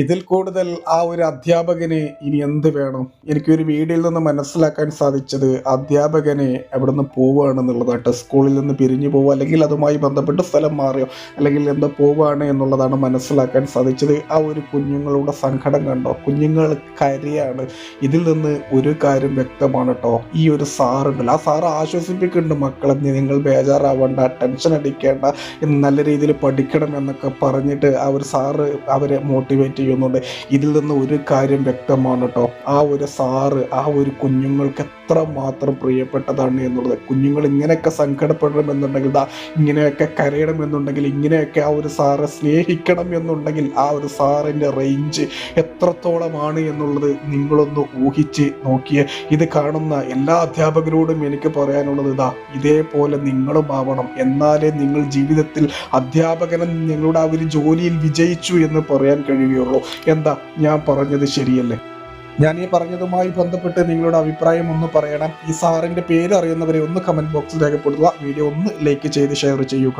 ഇതിൽ കൂടുതൽ ആ ഒരു അധ്യാപകന് ഇനി എന്ത് വേണം? എനിക്കൊരു വീഡിയോയിൽ നിന്ന് മനസ്സിലാക്കാൻ സാധിച്ചത് അധ്യാപകനെ അവിടെ നിന്ന് പോവുകയാണെന്നുള്ളതാണ് സ്കൂളിൽ നിന്ന് പിരിഞ്ഞു പോവുക അല്ലെങ്കിൽ അതുമായി ബന്ധപ്പെട്ട് സ്ഥലം മാറിയോ അല്ലെങ്കിൽ എന്താ പോവുകയാണ് എന്നുള്ളതാണ് മനസ്സിലാക്കാൻ സാധിച്ചത്. ആ ഒരു കുഞ്ഞുങ്ങളുടെ സങ്കടം കണ്ടോ? കുഞ്ഞുങ്ങൾ കരയാണ്. ഇതിൽ നിന്ന് ഒരു കാര്യം വ്യക്തമാണ് കേട്ടോ. ഈ ഒരു സാറുണ്ടല്ലോ ആ സാറ് ആശ്വസിപ്പിക്കുന്നുണ്ട് മക്കളെ നിങ്ങൾ ബേജാറാവണ്ട ടെൻഷൻ അടിക്കേണ്ട നല്ല രീതിയിൽ പഠിക്കണം എന്നൊക്കെ പറഞ്ഞിട്ട് ആ ഒരു സാറ് അവരെ മോട്ടിവേറ്റ് ചെയ്യുന്നുണ്ട്. ഇതിൽ നിന്ന് ഒരു കാര്യം വ്യക്തമാണ് കേട്ടോ ആ ഒരു സാറ് ആ ഒരു കുഞ്ഞുങ്ങൾക്ക് എത്ര മാത്രം പ്രിയപ്പെട്ടതാണ് എന്നുള്ളത്. കുഞ്ഞുങ്ങൾ ഇങ്ങനെയൊക്കെ സങ്കടപ്പെടണമെന്നുണ്ടെങ്കിൽ ദാ ഇങ്ങനെയൊക്കെ കരയണം എന്നുണ്ടെങ്കിൽ ഇങ്ങനെയൊക്കെ ആ ഒരു സാറെ സ്നേഹിക്കണം എന്നുണ്ടെങ്കിൽ ആ ഒരു സാറിന്റെ റേഞ്ച് എത്രത്തോളമാണ് എന്നുള്ളത് നിങ്ങളൊന്ന് ഊഹിച്ച് നോക്കിയ. ഇത് കാണുന്ന എല്ലാ അധ്യാപകരോടും എനിക്ക് പറയാനുള്ളത് ഇതാ ഇതേപോലെ നിങ്ങളും ആവണം. എന്നാലേ നിങ്ങൾ ജീവിതത്തിൽ അധ്യാപകനും നിങ്ങളുടെ ആ ഒരു ജോലിയിൽ വിജയിച്ചു എന്ന് പറയാൻ കഴിയുകയുള്ളൂ എന്താ? ഞാൻ പറഞ്ഞത് ശരിയല്ലേ? ഞാൻ ഈ പറഞ്ഞതുമായി ബന്ധപ്പെട്ട് നിങ്ങളുടെ അഭിപ്രായം ഒന്ന് പറയണം. ഈ സാറിന്റെ പേര് അറിയുന്നവരെ ഒന്ന് കമന്റ് ബോക്സിൽ രേഖപ്പെടുത്തുക. വീഡിയോ ഒന്ന് ലൈക്ക് ചെയ്ത് ഷെയർ ചെയ്യുക.